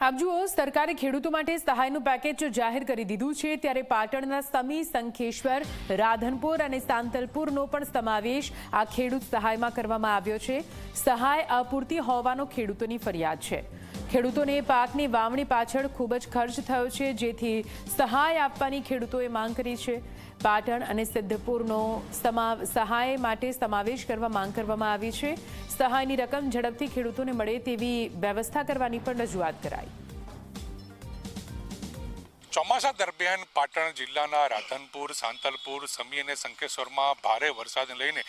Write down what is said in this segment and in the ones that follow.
આપ જુઓ, સરકારે ખેડૂતો માટે સહાયનું પેકેજ જાહેર કરી દીધું છે. ત્યારે પાટણના સમી સંખેશ્વર, રાધનપુર અને સાંતલપુરનો પણ સમાવેશ આ ખેડૂત સહાયમાં કરવામાં આવ્યો છે. સહાય અપૂરતી હોવાનો ખેડૂતોની ફરિયાદ છે. ખેડૂતોને પાકની વાવણી પાછળ ખૂબ જ ખર્ચ થયો છે, જેથી સહાય આપવાની ખેડૂતોએ માંગ કરી છે. પાટણ અને સિદ્ધપુરનો સહાય માટે સમાવેશ કરવા માંગ કરવામાં આવી છે. સહાયની રકમ ઝડપથી ખેડૂતોને મળે તેવી વ્યવસ્થા કરવાની પણ રજૂઆત કરાઈ. ચોમાસા દરમિયાન પાટણ જિલ્લાના રાધનપુર, સાંતલપુર, સમી અને શંકેશ્વરમાં ભારે વરસાદને લઈને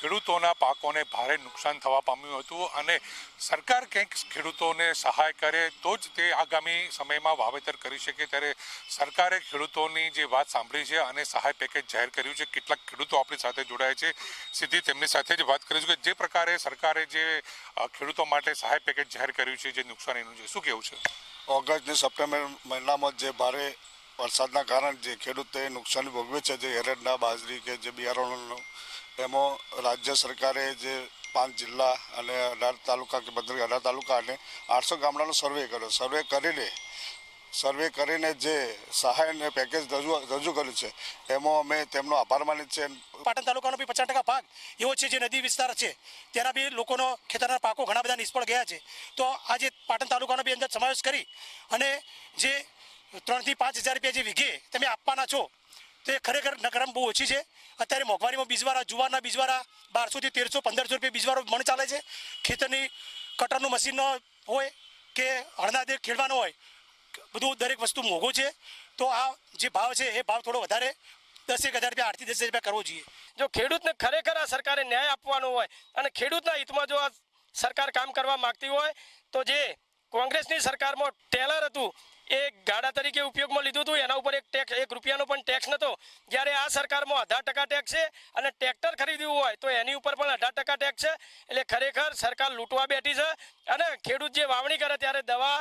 ખેડૂતોના પાકોને ભારે નુકસાન થવા પામ્યું હતું અને સરકાર કંઈક ખેડૂતોને સહાય કરે તો જ તે આગામી સમયમાં વાવેતર કરી શકે. ત્યારે સરકારે ખેડૂતોની જે વાત સાંભળી છે અને સહાય પેકેજ જાહેર કર્યું છે, કેટલાક ખેડૂતો આપણી સાથે જોડાય છે. સીધી તેમની સાથે જ વાત કરીશું કે જે પ્રકારે સરકારે જે ખેડૂતો માટે સહાય પેકેજ જાહેર કર્યું છે, જે નુકસાનીનું છે, શું કેવું છે? ઓગસ્ટ સપ્ટેમ્બર મહિનામાં જે ભારે વરસાદના કારણે જે ખેડૂતોએ નુકસાન ભોગવે છે, જે એરડના બાજરી કે જે બિયારણોનું એમાં રાજ્ય સરકારે જે પાંચ જિલ્લા અને અઢાર તાલુકા કે બદલ અઢાર તાલુકા અને આઠસો ગામડાનો સર્વે કર્યો. સર્વે કરીને સર્વે કરીને જે સહાયને પેકેજ રજૂ રજૂ કર્યું છે, એમાં અમે તેમનો આભાર માની છે પાટણ તાલુકાનો બી પચાસ ટકા ભાગ એવો છે જે નદી વિસ્તાર છે તેના બી લોકોનો ખેતરના પાકો ઘણા બધા નિષ્ફળ ગયા છે. તો આજે પાટણ તાલુકાનો બી અંદર સમાવેશ કરી અને જે ત્રણથી પાંચ હજાર રૂપિયા જે વીઘે તમે આપવાના છો તે ખરેખર નકરમ બહુ ઓછી છે. અત્યારે મોંઘવારીમાં બીજવારા જુવારના બીજવારા બારસોથી તેરસો, પંદરસો રૂપિયા બીજવારો મણ ચાલે છે. ખેતરની કટરનું મશીન હોય કે હળનાદે ખેડવાનો હોય, બધું દરેક વસ્તુ મોંઘું છે. તો આ જે ભાવ છે, એ ભાવ થોડો વધારે દસેક હજાર રૂપિયા, આઠથી દસ રૂપિયા કરવો જોઈએ. જો ખેડૂતને ખરેખર આ સરકારે ન્યાય આપવાનો હોય અને ખેડૂતના હિતમાં જો આ સરકાર કામ કરવા માગતી હોય, તો જે કોંગ્રેસની સરકારમાં ટેલર હતું. એ ગાડા તરીકે ઉપયોગમાં લીધું હતું. એના ઉપર એક ટેક્સ એક રૂપિયાનો પણ ટેક્સ નહોતો જ્યારે આ સરકારમાં અઢાર ટકા ટેક્સ છે અને ટ્રેક્ટર ખરીદ્યું હોય તો એની ઉપર પણ અઢાર ટકા ટેક્સ છે. એટલે ખરેખર સરકાર લૂંટવા બેઠી છે. અને ખેડૂત જે વાવણી કરે ત્યારે દવા,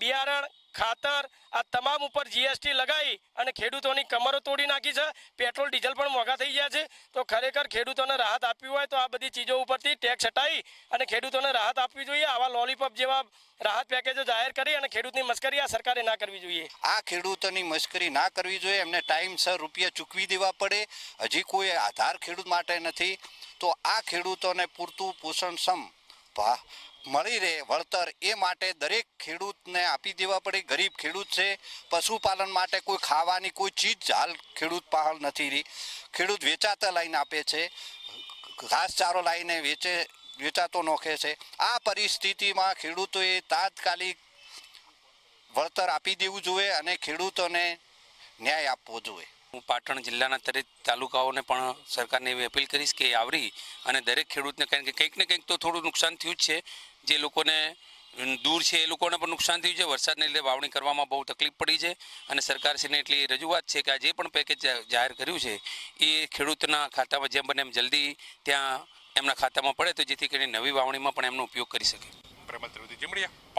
બિયારણ ખાતર, આ તમામ ઉપર જીએસટી લગાવી અને ખેડૂતોની કમરો તોડી નાખી છે. પેટ્રોલ, ડીઝલ પણ મોંઘા થઈ ગયા છે. તો ખરેખર ખેડૂતોને રાહત આપવી હોય તો આ બધી ચીજો ઉપરથી ટેક્સ હટાવી અને ખેડૂતોને રાહત આપવી જોઈએ. આવા લોલીપોપ જેવા રાહત પેકેજો જાહેર કરી અને ખેડૂતની મશ્કરી આ સરકારે ના કરવી જોઈએ. આ ખેડૂતોની મશ્કરી ના કરવી જોઈએ. એમને ટાઈમસર રૂપિયા ચૂકવી દેવા પડે. હજી કોઈ આધાર ખેડૂત માટે નથી. તો આ ખેડૂતોને પૂરતું પોષણક્ષમ મળી રહે, વળતર એ માટે દરેક ખેડૂતને આપી દેવા પડે. ગરીબ ખેડૂત છે, પશુપાલન માટે કોઈ ખાવાની કોઈ ચીજ હાલ ખેડૂત પાસે નથી રહી. ખેડૂત વેચાતા લાઈને આપે છે ઘાસચારો લાવીને વેચે, વેચાતો નોખે છે. આ પરિસ્થિતિમાં ખેડૂતોએ તાત્કાલિક વળતર આપી દેવું જોઈએ અને ખેડૂતોને ન્યાય આપવો જોઈએ. હું પાટણ જિલ્લાના દરેક તાલુકાઓને પણ સરકારને એવી અપીલ કરીશ કે આવરી અને દરેક ખેડૂતને કારણ કે કંઈક ને કંઈક તો થોડું નુકસાન થયું જ છે. જે લોકોને દૂર છે એ લોકોને પણ નુકસાન થયું છે. વરસાદને લીધે વાવણી કરવામાં બહુ તકલીફ પડી છે અને સરકારશ્રીને એટલી રજૂઆત છે કે આ જે પણ પેકેજ જાહેર કર્યું છે એ ખેડૂતના ખાતામાં જેમ બને એમ જલ્દી ત્યાં એમના ખાતામાં પડે તો જેથી કરીને નવી વાવણીમાં પણ એમનો ઉપયોગ કરી શકે. પ્રેમલ ત્રિવેદી